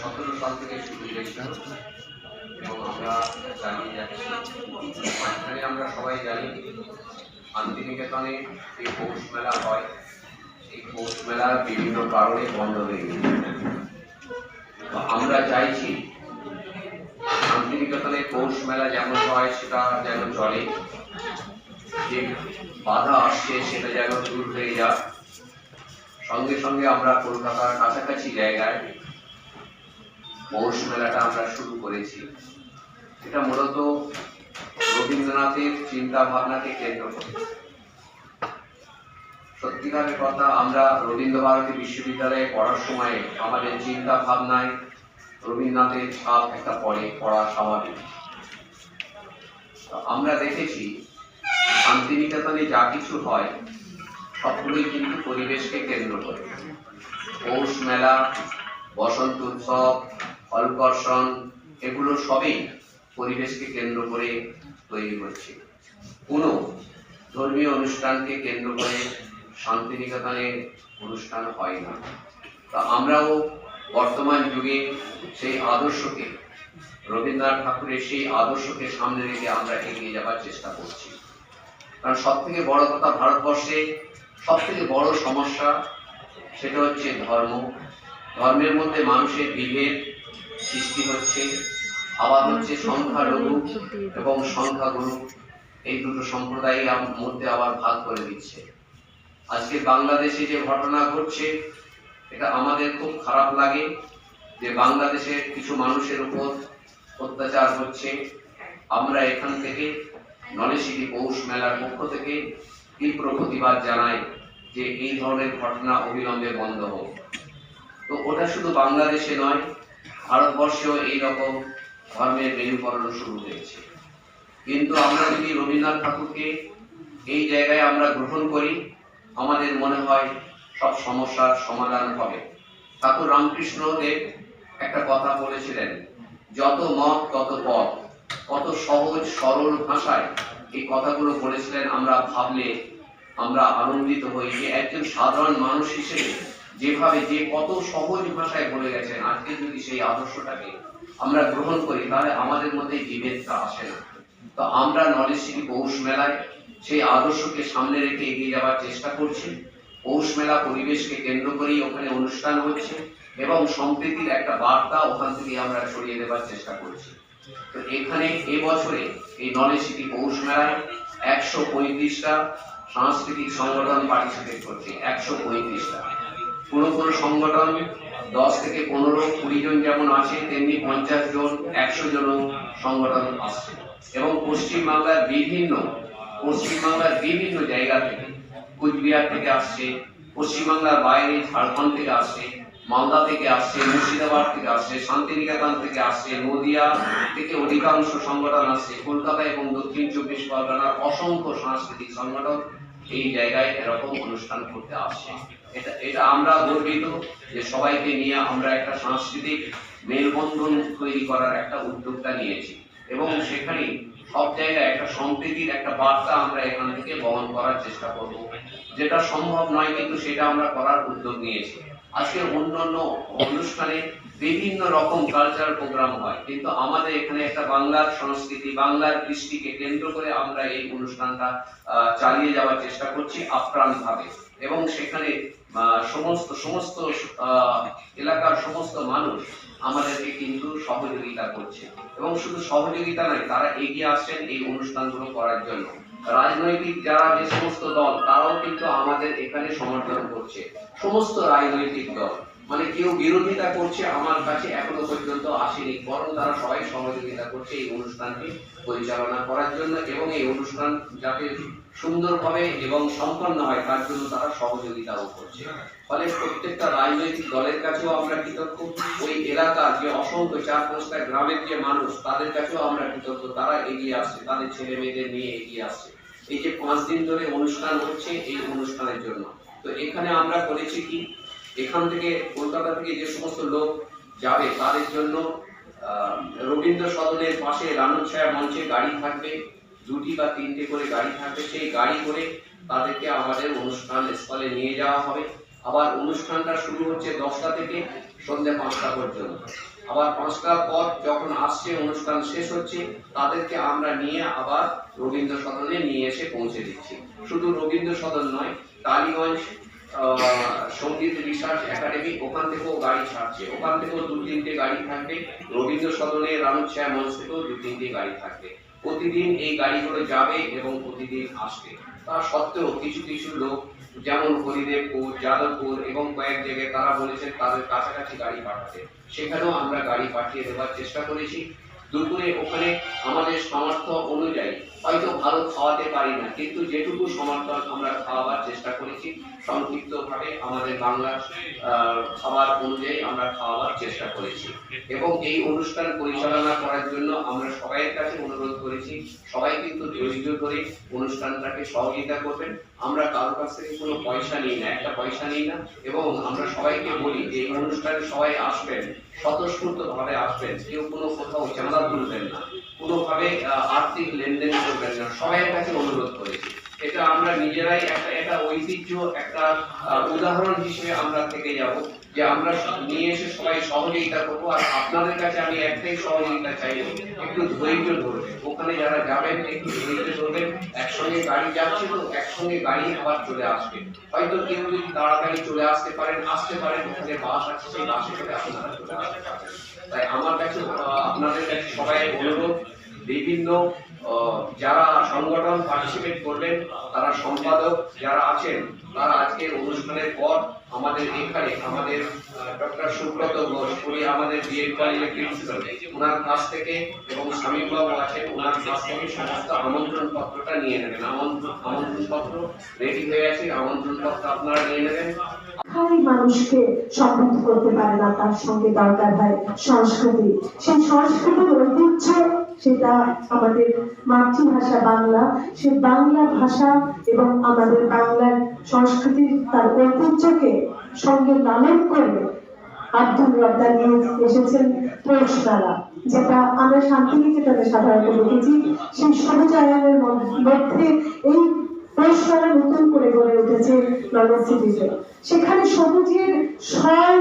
সতেরো সাল থেকে শুরু হয়েছিল এবং আমরা যাচ্ছি আমরা সবাই জানি, শান্তিনিকেতনে পৌষ মেলা হয় পৌষ মেলা বিভিন্ন কারণে বন্ধ হয়ে গেছে। আমরা চাইছি, শান্তিনিকেতনে পৌষ মেলা যেমন হয়, সেটা যেন চলে। যে বাধা আসছে, সেটা যেন দূর হয়ে যাক সঙ্গে সঙ্গে আমরা কলকাতার কাছাকাছি জায়গায় পৌষ মেলাটা আমরা শুরু করেছি। এটা মূলত রবীন্দ্রনাথের চিন্তা ভাবনাকে কেন্দ্র করে। সত্যিকারের কথা, আমরা রবীন্দ্র ভারতী বিশ্ববিদ্যালয়ে পড়ার সময় আমাদের চিন্তা ভাবনায় রবীন্দ্রনাথের ছাপ একটা পড়ে, পড়া স্বাভাবিক। আমরা দেখেছি, শান্তিনিকেতনে যা কিছু হয় সবগুলোই কিন্তু পরিবেশকে কেন্দ্র করে। পৌষ মেলা, বসন্ত উৎসব ফলকর্ষণ এগুলো সবই পরিবেশকে কেন্দ্র করে তৈরি হচ্ছে। কোনো ধর্মীয় অনুষ্ঠানকে কেন্দ্র করে শান্তিনিকেতনে অনুষ্ঠান হয় না। তা আমরাও বর্তমান যুগে সেই আদর্শকে, রবীন্দ্রনাথ ঠাকুরের সেই আদর্শকে সামনে রেখে আমরা এগিয়ে যাবার চেষ্টা করছি। কারণ সব থেকে বড় কথা ভারতবর্ষে সব থেকে বড় সমস্যা সেটা হচ্ছে ধর্ম। ধর্মের মধ্যে মানুষের বিভেদ সৃষ্টি হচ্ছে। আবার হচ্ছে সংখ্যালঘু এবং সংখ্যাগুরু এই দুটো সম্প্রদায়ের আম- মধ্যে আবার ভাগ করে দিচ্ছে। আজকে বাংলাদেশে যে ঘটনা ঘটছে, এটা আমাদের খুব খারাপ লাগে যে বাংলাদেশের কিছু মানুষের উপর অত্যাচার হচ্ছে। আমরা এখান থেকে নলেশিটি পৌষ মেলার পক্ষ থেকে তীব্র প্রতিবাদ জানাই যে এই ধরনের ঘটনা অবিলম্বে বন্ধ হোক। তো ওটা শুধু বাংলাদেশে নয়, ভারতবর্ষেও এই রকম ধর্মের মেরুকরণ শুরু হয়েছে। কিন্তু আমরা যদি রবীন্দ্রনাথ ঠাকুরকে এই জায়গায় আমরা গ্রহণ করি, আমাদের মনে হয় সব সমস্যার সমাধান হবে। ঠাকুর রামকৃষ্ণ দেব একটা কথা বলেছিলেন, যত মত, তত পথ। কত সহজ, সরল ভাষায় এই কথাগুলো বলেছিলেন, আমরা ভাবলে আমরা আনন্দিত হই যে একজন সাধারণ মানুষ হিসেবে যেভাবে যে কত সহজ ভাষায় বলে গেছেন, আজকে যদি সেই আদর্শটাকে আমরা গ্রহণ করি, তাহলে আমাদের মধ্যে বিভেদটা আসে না। তো আমরা নলেজ সিটি পৌষ মেলায়, সেই আদর্শকে সামনে রেখে এগিয়ে যাওয়ার চেষ্টা করছি। পৌষ মেলা পরিবেশকে কেন্দ্র করেই ওখানে অনুষ্ঠান হচ্ছে এবং সম্প্রীতির একটা বার্তা ওখান থেকে আমরা ছড়িয়ে দেবার চেষ্টা করছি। এখানে এবছরে এই নলেজ সিটি পৌষ মেলায় একশো পঁয়ত্রিশটা সাংস্কৃতিক সংগঠন পার্টিসিপেট করছে, একশো পঁয়ত্রিশটা। কোনো কোনো সংগঠন দশ থেকে পনেরো, কুড়ি জন যেমন আছে, তেমনি পঞ্চাশ জন, একশো জন সংগঠন আসছে। এবং পশ্চিমবাংলার বিভিন্ন পশ্চিমবাংলার বিভিন্ন জায়গা থেকে, কুচবিহার থেকে আসছে, পশ্চিমবাংলার বাইরে ঝাড়খণ্ড থেকে আসছে মালদা থেকে আসছে, মুর্শিদাবাদ থেকে আসছে, শান্তিনিকেতন থেকে আসছে, নদিয়া থেকে অধিকাংশ সংগঠন আসছে, কলকাতা এবং দক্ষিণ চব্বিশ পরগনার অসংখ্য সাংস্কৃতিক সংগঠন এই জায়গায় এরকম অনুষ্ঠান করতে আসছে। এটা এটা আমরা গর্বিত যে সবাইকে নিয়ে আমরা একটা সাংস্কৃতিক মেলবন্ধন তৈরি করার একটা উদ্যোগটা নিয়েছি। এবং সেখানে সব জায়গায় একটা সম্প্রীতির একটা বার্তা আমরা এখান থেকে বহন করার চেষ্টা করব। যেটা সম্ভব নয়, কিন্তু সেটা আমরা করার উদ্যোগ নিয়েছি। আজকে অন্যান্য অনুষ্ঠানে বিভিন্ন রকম কালচারাল প্রোগ্রাম হয়। কিন্তু আমাদের এখানে একটা বাংলার সংস্কৃতি, বাংলার কৃষ্টিকে কেন্দ্র করে আমরা এই অনুষ্ঠানটা চালিয়ে যাওয়ার চেষ্টা করছি আপ্রাণ ভাবে এবং সেখানে সমস্ত সমস্ত এলাকার সমস্ত মানুষ আমাদেরকে কিন্তু সহযোগিতা করছে। এবং শুধু সহযোগিতা নয়, তারা এগিয়ে আসছেন এই অনুষ্ঠানগুলো করার জন্য। রাজনৈতিক যারা যে সমস্ত দল, তারাও কিন্তু আমাদের এখানে সমর্থন করছে। সমস্ত রাজনৈতিক দল। মানে কেউ বিরোধিতা করছে আমার কাছে এখনও পর্যন্ত আসেনি, বরং তারা সবাই সহযোগিতা করছে এই অনুষ্ঠানকে পরিচালনা করার জন্য এবং এই অনুষ্ঠান যাতে সুন্দরভাবে এবং সম্পন্ন হয়, তার জন্য তারা সহযোগিতাও করছে। ফলে প্রত্যেকটা রাজনৈতিক দলের কাছেও আমরা কৃতজ্ঞ। ওই এলাকার যে অসংখ্য চার পাঁচটা গ্রামের যে মানুষ, তাদের কাছেও আমরা কৃতজ্ঞ। তারা এগিয়ে আসছে, তাদের ছেলে মেয়েদের নিয়ে এগিয়ে আসছে। এই যে পাঁচ দিন ধরে অনুষ্ঠান হচ্ছে এই অনুষ্ঠানের জন্য। তো এখানে আমরা করেছি কি? এখান থেকে কলকাতা থেকে যে সমস্ত লোক যাবে, তাদের জন্য রবীন্দ্র সদনের পাশে রানুর ছায়া মঞ্চে গাড়ি থাকবে, দুটি বা তিনটে করে গাড়ি থাকবে। সেই গাড়ি করে তাদেরকে আমাদের অনুষ্ঠান স্থলে নিয়ে যাওয়া হবে। আবার অনুষ্ঠানটা শুরু হচ্ছে দশটা থেকে সন্ধ্যে পাঁচটা পর্যন্ত। আবার পাঁচটার পর যখন আসছে, অনুষ্ঠান শেষ হচ্ছে, তাদেরকে আমরা নিয়ে আবার রবীন্দ্র সদনে নিয়ে এসে পৌঁছে দিচ্ছি। শুধু রবীন্দ্র সদন নয় টালিগঞ্জ সংগীত রিসার্চ একাডেমি, ওখান থেকেও গাড়ি ছাড়ছে। ওখান থেকেও দু তিনটে গাড়ি থাকবে। রবীন্দ্র সদনে রানুর ছায়া মঞ্চ থেকেও দু তিনটে গাড়ি থাকবে। প্রতিদিন এই গাড়িগুলো যাবে এবং প্রতিদিন আসবে। তা সত্ত্বেও কিছু কিছু লোক, যেমন হরিদেবপুর, যাদবপুর এবং কয়েক জায়গায় তারা বলেছেন তাদের কাছাকাছি গাড়ি পাঠাতে। সেখানেও আমরা গাড়ি পাঠিয়ে দেওয়ার চেষ্টা করেছি। দুপুরে ওখানে আমাদের সামর্থ্য অনুযায়ী হয়তো ভালো খাওয়াতে পারি না, কিন্তু যেটুকু সমর্থন আমরা খাওয়াবার চেষ্টা করেছি সংক্ষিপ্তভাবে আমাদের বাংলার খাবার অনুযায়ী আমরা খাওয়াবার চেষ্টা করেছি। এবং এই অনুষ্ঠান পরিচালনা করার জন্য আমরা সবাইয়ের কাছে অনুরোধ করেছি, সবাই কিন্তু ধৈর্য ধরে অনুষ্ঠানটাকে সহযোগিতা করবেন। আমরা কারোর কাছ থেকে কোনো পয়সা নিই না, একটা পয়সা নিই না। এবং আমরা সবাইকে বলি যে এই অনুষ্ঠানে সবাই আসবেন স্বতঃস্ফূর্ত ভাবে আসবেন, কেউ কোনো কোথাও চাঁদা তুলবেন না, কোনোভাবে আর্থিক লেনদেন করবেন না। সবাইয়ের কাছে অনুরোধ করেছি। এটা আমরা নিজেরাই একটা ঐতিহ্য একটা উদাহরণ হিসেবে আমরা থেকে যাব, যে আমরা নিয়ে এসে সবাই সহযোগিতা করব, আর আপনাদের কাছে আমি একটাই সহযোগিতা চাইব, একটু ধৈর্য ধরবে। ওখানে যারা যাবেন, একটু ধৈর্য ধরবেন একসঙ্গে গাড়ি যাচ্ছে তো একসঙ্গে গাড়ি আবার চলে আসবে। হয়তো কেউ যদি তাড়াতাড়ি চলে আসতে পারেন আসতে পারেন, ওখানে বাস আছে, সেই বাসে করে আপনারা চলে আসতে পারেন তাই আমার কাছে আপনাদের কাছে সবাই অনুরোধ, বিভিন্ন যারা সংগঠন পার্টিসিপেট করবেন তারা সম্পাদক যারা আছেন, তারা আজকের অনুষ্ঠানের পর আমাদের এখানে, আমাদের ডক্টর সুব্রত ঘোষ, উনি আমাদের বিএড কলেজের প্রিন্সিপাল ওনার কাছ থেকে এবং স্বামীর বাবু আছেন ওনার কাছ থেকে সমস্ত আমন্ত্রণ পত্রটা নিয়ে নেবেন। আমন্ত্রণ আমন্ত্রণ পত্র রেডি হয়ে আছে, আমন্ত্রণ পত্র আপনারা নিয়ে নেবেন। খালি মানুষকে সমৃদ্ধ করতে পারে না তার সঙ্গে দরকার হয় সংস্কৃতি। সেই সংস্কৃতির ঐতিহ্য সেটা আমাদের মাতৃভাষা বাংলা। সেই বাংলা ভাষা এবং আমাদের বাংলার সংস্কৃতির তার ঐতিহ্যকে সঙ্গে লালন করে আব্দুল রব্দা নিয়ে এসেছেন পৌষ যেটা আমরা শান্তিনিকেতনে সাধারণত দেখেছি। সেই সবুজায়নের মধ্যে এই পৌষমেলা নতুন করে গড়ে উঠেছে নলেজ সিটিতে সেখানে সবুজের ছয়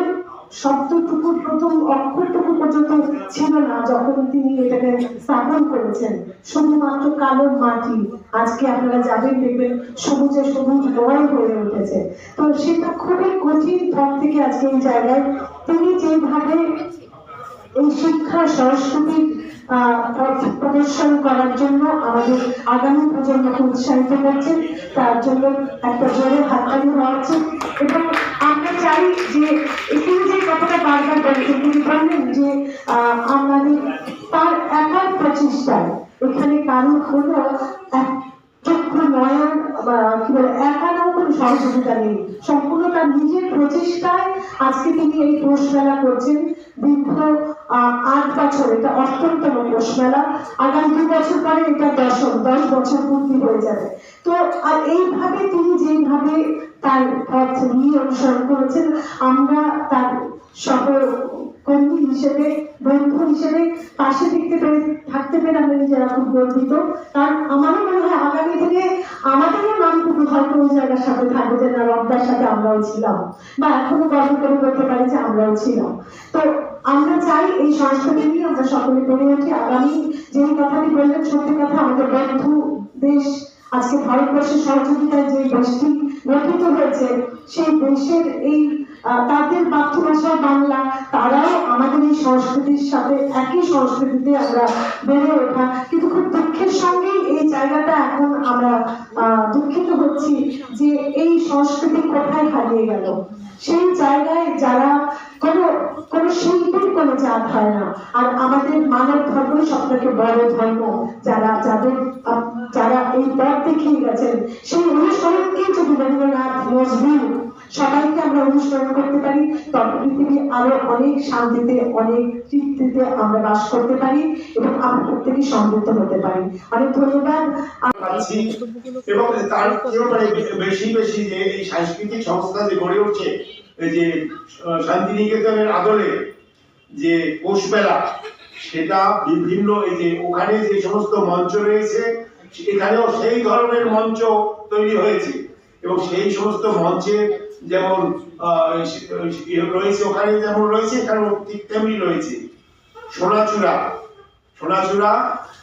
শব্দটুকু প্রথম অক্ষরটুকু পর্যন্ত ছিল না যখন তিনি এটাকে স্থাপন করেছেন। শুধুমাত্র কালো মাটি। আজকে আপনারা যাবেন, দেখবেন সবুজে সবুজ বয় হয়ে উঠেছে। তো সেটা খুবই কঠিন ভাব থেকে আজকে এই জায়গায় তিনি যেভাবে এই শিক্ষা, সংস্কৃতির প্রদর্শন করার জন্য আমাদের আগামী প্রজন্মকে উৎসাহিত করছে, তার জন্য একটা জোরে হাততালি হওয়া উচিত এবং আমরা চাই যে তিনি যে কথাটা বারবার বলেছেন তিনি বললেন যে আমাদের তার একার প্রচেষ্টায় এখানে কারণ হলো চক্ষু নয়ন কি বলে কোনো সহযোগিতা নেই। নিজের প্রচেষ্টায় আজকে তিনি এই পৌষ মেলা করছেন। দীর্ঘ আট বছর, এটা অষ্টমতম আগামী দু বছর পরে এটা দশম, দশ বছর পূর্তি হয়ে যাবে। তো, আর এইভাবে তিনি যেভাবে তার পথ নিয়ে অনুসরণ করেছেন, আমরা তার সহকর্মী হিসেবে, বন্ধু হিসেবে পাশে দেখতে পেরে থাকতে পেরে আমরা নিজেরা খুব গর্বিত। কারণ আমারও মনে হয় আগামী দিনে আমাদেরও নামটুকু হয়তো ওই জায়গার সাথে থাকব যে না রব্দার সাথে আমরাও ছিলাম। বা এখনও গর্ব করে বলতে পারি যে আমরাও ছিলাম। তো আমরা চাই এই সংস্কৃতি নিয়ে আমরা সকলে বেড়ে উঠি। আগামী যে কথাটি বললেন, সত্যি কথা, আমাদের বন্ধু দেশ, আজকে ভারতবর্ষের সহযোগিতায় যে দেশটি গঠিত হয়েছে সেই দেশের এই তাদের মাতৃভাষা বাংলা, তারাও আমাদের এই সংস্কৃতির সাথে একই সংস্কৃতিতে আমরা বেড়ে ওঠা। কিন্তু খুব দুঃখের সঙ্গেই এই জায়গাটা এখন আমরা দুঃখিত হচ্ছি যে এই সংস্কৃতি কোথায় হারিয়ে গেল। সেই জায়গায় যারা কোনো কোনো শিল্পীর কোনো জাত হয় না। আর আমাদের মানব ধর্মই সব বড় ধর্ম। যারা, যাদের যারা এই পথ দেখিয়ে গেছেন, সেই অনুসরণকেই যদি রবীন্দ্রনাথ নজরুল সবাইকে আমরা অনুসরণ করতে পারি, তবে পৃথিবী আরও অনেক শান্তিতে, অনেক তৃপ্তিতে আমরা বাস করতে পারি এবং আমরা প্রত্যেকে সমৃদ্ধ হতে পারি। অনেক ধন্যবাদ। এবং তার বেশি বেশি যে এই সাংস্কৃতিক সংস্থা যে গড়ে উঠছে যে শান্তিনিকেতনের আদলে যে কোষমেলা সেটা বিভিন্ন এই যে ওখানে যে সমস্ত মঞ্চ রয়েছে এখানেও সেই ধরনের মঞ্চ তৈরি হয়েছে। এবং সেই সমস্ত মঞ্চে যেমন ইয়ে রয়েছে, ওখানে যেমন রয়েছে, এখানেও ঠিক তেমনি রয়েছে। সোনাচূড়া। সোনাচূড়া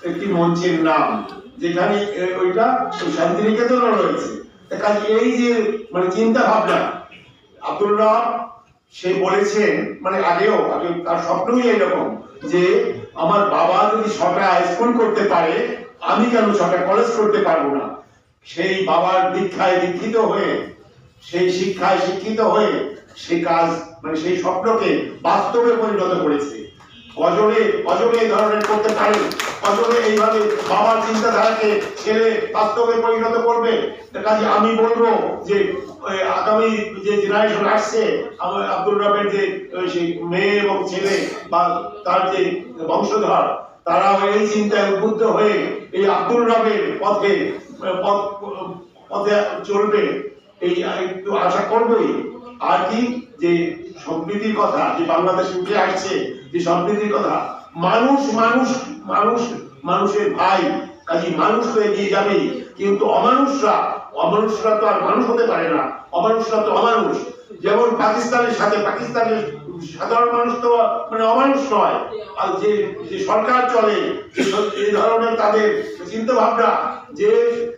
একটি মঞ্চের নাম, যেখানে ওইটা ওই শান্তিনিকেতনও রয়েছে। এই যে মানে চিন্তা ভাবনা আব্দুল রব, সে বলেছেন মানে আগেও, আগে তার স্বপ্নই এরকম, যে আমার বাবা যদি ছটা স্কুল করতে পারে আমি কেন ছটা কলেজ করতে পারব না? সেই বাবার দীক্ষায় দীক্ষিত হয়ে, সেই শিক্ষায় শিক্ষিত হয়ে সে কাজ মানে সেই স্বপ্নকে বাস্তবে পরিণত করেছে। কজনে কজনে এই ধরনের করতে পারে কজনে এইভাবে বাবার চিন্তাধারাকে ছেলে বাস্তবে পরিণত করবে। কাজে আমি বলব যে আগামী যে জেনারেশন আসছে আব্দুল রবের যে সেই মেয়ে এবং ছেলে বা তার যে বংশধর তারা এই চিন্তায় উদ্বুদ্ধ হয়ে এই আব্দুল রবের পথে, পথ চলবে, এই একটু আশা করবোই। আর কি, যে সম্প্রীতির কথা, যে বাংলাদেশে উঠে আসছে, যে সম্প্রীতির কথা, মানুষ মানুষ মানুষ, মানুষের ভাই, কাজে মানুষ হয়ে এগিয়ে যাবে। কিন্তু অমানুষরা অমানুষরা তো আর মানুষ হতে পারে না। অমানুষরা তো অমানুষ। যেমন পাকিস্তানের সাথে, পাকিস্তানের সাধারণ মানুষ তো মানে অমানুষ নয়। আর যে যে সরকার চলে এই ধরনের তাদের চিন্তা ভাবনা যে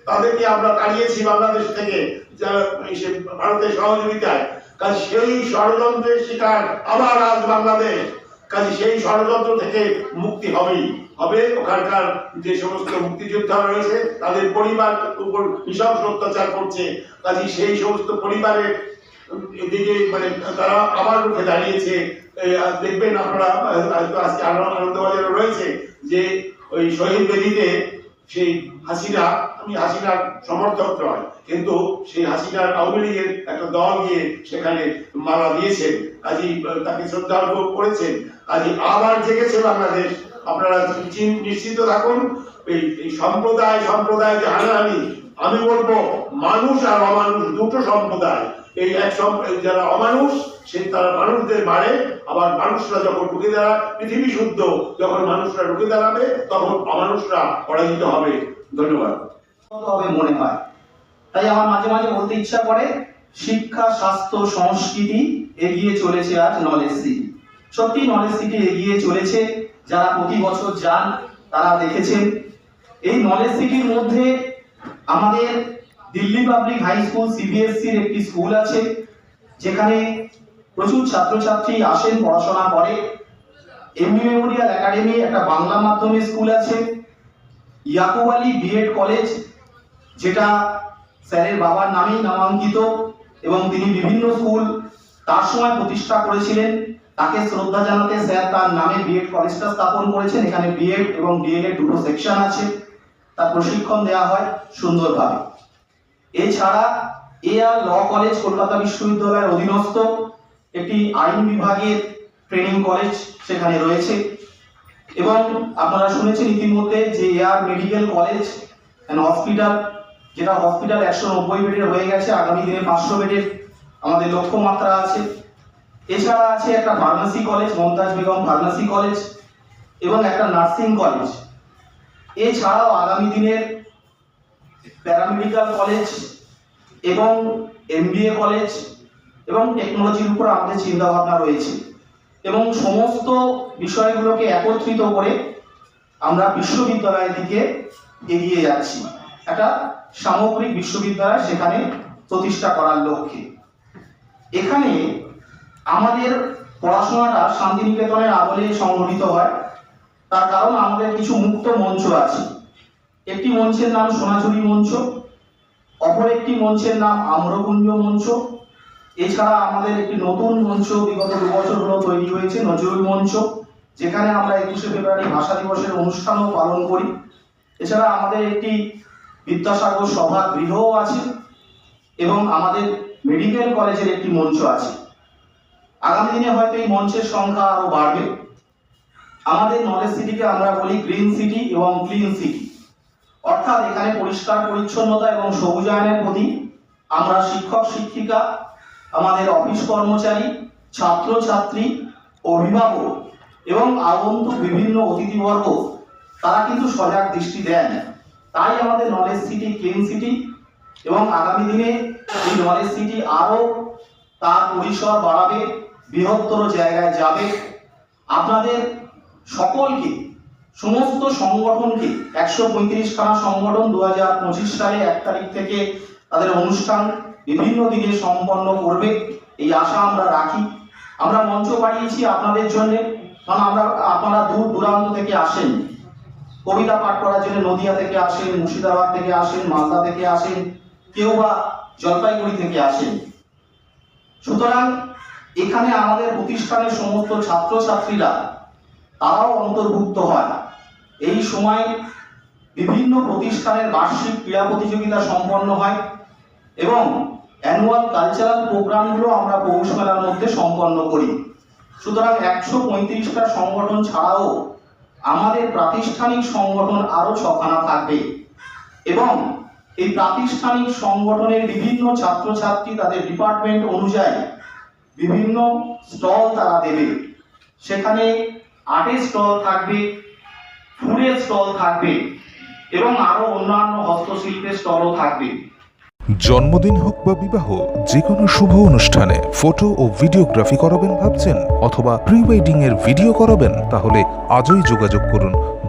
তাদেরকে আমরা তাড়িয়েছি বাংলাদেশ থেকে ভারতের সহযোগিতায়, কাজ সেই ষড়যন্ত্রের শিকার আবার আজ বাংলাদেশ। কাজে সেই ষড়যন্ত্র থেকে মুক্তি হবেই। হবে ওখানকার যে সমস্ত মুক্তিযোদ্ধা রয়েছে, তাদের পরিবার উপর নৃশংস অত্যাচার করছে। কাজে সেই সমস্ত পরিবারের এদিকে মানে তারা আবার রুখে দাঁড়িয়েছে। দেখবেন আপনারা আজকে আনন্দবাজারে রয়েছে যে ওই শহীদ বেদিতে সেই হাসিনা, আমি হাসিনার সমর্থক নয়, কিন্তু সেই হাসিনার আওয়ামী লীগের একটা দল গিয়ে সেখানে মারা দিয়েছেন। কাজী তাকে শ্রদ্ধা অনুভব করেছেন। কাজী, আবার জেগেছে বাংলাদেশ। আপনারা নিশ্চিত থাকুন এই সম্প্রদায় সম্প্রদায় যে হানাহানি, আমি বলব, মানুষ আর অমানুষ দুটো সম্প্রদায়। এই এক সম্প- যারা অমানুষ, সে তারা মানুষদের মারে। আবার মানুষরা যখন ঢুকে দাঁড়ায়, পৃথিবী শুদ্ধ, যখন মানুষরা ঢুকে দাঁড়াবে, তখন অমানুষরা পরাজিত হবে। ধন্যবাদ। হবে মনে হয়। তাই আমার মাঝে মাঝে বলতে ইচ্ছা করে, শিক্ষা, স্বাস্থ্য, সংস্কৃতি এগিয়ে চলেছে আজ নলেজ সিটি সত্যি নলেজ সিটি এগিয়ে চলেছে, যারা প্রতি বছর যান, তারা দেখেছেন। এই নলেজ সিটির মধ্যে আমাদের দিল্লি পাবলিক হাই স্কুল সিবিএসসির একটি স্কুল আছে, যেখানে প্রচুর ছাত্রছাত্রী আসেন, পড়াশোনা করে। এমনি মেমোরিয়াল একাডেমি একটা বাংলা মাধ্যমের স্কুল আছে, ইয়াকুব আলী বিএড কলেজ যেটা স্যারের বাবার নামেই নামাঙ্কিত এবং তিনি বিভিন্ন স্কুল তার সময় প্রতিষ্ঠা করেছিলেন। তাকে শ্রদ্ধা জানাতে স্যার তার নামে বিএড কলেজটা স্থাপন করেছেন। এখানে বিএড এবং ডিএলএড দুটো সেকশন আছে। তার প্রশিক্ষণ দেওয়া হয় সুন্দরভাবে। এছাড়া এ আর ল কলেজ কলকাতা বিশ্ববিদ্যালয়ের অধীনস্থ একটি আইন বিভাগের ট্রেনিং কলেজ সেখানে রয়েছে। এবং আপনারা শুনেছেন ইতিমধ্যে যে এয়ার মেডিকেল কলেজ অ্যান্ড হসপিটাল যেটা হসপিটাল একশো নব্বই বেডের হয়ে গেছে, আগামী দিনে পাঁচশো বেডের আমাদের লক্ষ্যমাত্রা আছে। এছাড়া আছে একটা pharmacy college Mumtaz Begum pharmacy college এবং একটা নার্সিং কলেজ এছাড়াও আগামী দিনের প্যারামেডিক্যাল কলেজ এবং এমবিএ কলেজ এবং টেকনোলজির উপর আমাদের চিন্তা ভাবনা রয়েছে। এবং সমস্ত বিষয়গুলোকে একত্রিত করে আমরা বিশ্ববিদ্যালয়ের দিকে এগিয়ে যাচ্ছি। একটা সামগ্রিক বিশ্ববিদ্যালয় সেখানে প্রতিষ্ঠা করার লক্ষ্যে। এখানে আমাদের পড়াশোনাটা শান্তিনিকেতনের আদলে সংগঠিত হয়। তার কারণ আমাদের কিছু মুক্ত মঞ্চ আছে। একটি মঞ্চের নাম সোনাঝুরি মঞ্চ, অপর একটি মঞ্চের নাম আম্রকুঞ্জ মঞ্চ। এছাড়া আমাদের একটি নতুন মঞ্চ বিগত দু বছর হলো তৈরি হয়েছে, নজরুল মঞ্চ, যেখানে আমরা একুশে ফেব্রুয়ারি ভাষা দিবসের অনুষ্ঠানও পালন করি। এছাড়া আমাদের একটি বিদ্যাসাগর সভা গৃহও আছে এবং আমাদের মেডিকেল কলেজের একটি মঞ্চ আছে। আগামী দিনে হয়তো এই মঞ্চের সংখ্যা আরও বাড়বে। আমাদের নলেজ সিটিকে আমরা বলি গ্রিন সিটি এবং ক্লিন সিটি। অর্থাৎ এখানে পরিষ্কার, পরিচ্ছন্নতা এবং সবুজায়নের প্রতি আমরা শিক্ষক, শিক্ষিকা, আমাদের অফিস কর্মচারী ছাত্র ছাত্রী অভিভাবক এবং আগন্তুক বিভিন্ন অতিথিবর্গ, তারা কিন্তু সজাগ দৃষ্টি দেন। তাই আমাদের নলেজ সিটি ক্লিন সিটি এবং আগামী দিনে এই নলেজ সিটি আরও তার পরিসর বাড়াবে, বৃহত্তর জায়গায় যাবে। আপনাদের সকলকে সমস্ত সংগঠনকে একশো পঁয়ত্রিশ খানা সংগঠন দু হাজার পঁচিশ সালে এক তারিখ থেকে তাদের অনুষ্ঠান বিভিন্ন দিনে সম্পন্ন করবে, এই আশা আমরা রাখি। আমরা মঞ্চ বাড়িয়েছি আপনাদের জন্য, কারণ আমরা, আপনারা দূর দূরান্ত থেকে আসেন। কবিতা পাঠ করার জন্য নদিয়া থেকে আসেন, মুর্শিদাবাদ থেকে আসেন, মালদা থেকে আসেন, কেউ বা জলপাইগুড়ি থেকে আসেন। সুতরাং এখানে আমাদের প্রতিষ্ঠানের সমস্ত ছাত্রছাত্রীরা, তারাও অন্তর্ভুক্ত হয়। এই সময় বিভিন্ন প্রতিষ্ঠানের বার্ষিক ক্রীড়া প্রতিযোগিতা সম্পন্ন হয় এবং অ্যানুয়াল কালচারাল প্রোগ্রামগুলো আমরা পৌষ মেলার মধ্যে সম্পন্ন করি। সুতরাং একশো পঁয়ত্রিশটা সংগঠন ছাড়াও আমাদের প্রাতিষ্ঠানিক সংগঠন আরও ছখানা থাকবে এবং এই প্রাতিষ্ঠানিক সংগঠনের বিভিন্ন ছাত্রছাত্রী তাদের ডিপার্টমেন্ট অনুযায়ী বিভিন্ন স্টল তারা দেবে। সেখানে আর্টের স্টল থাকবে ফুডের স্টল থাকবে এবং আরও অন্যান্য হস্তশিল্পের স্টলও থাকবে। জন্মদিন হোক বা বিবাহ যে কোনো শুভ অনুষ্ঠানে ফটো ও ভিডিওগ্রাফি করাবেন ভাবছেন? অথবা প্রি ওয়েডিং এর ভিডিও করাবেন? তাহলে আজই যোগাযোগ করুন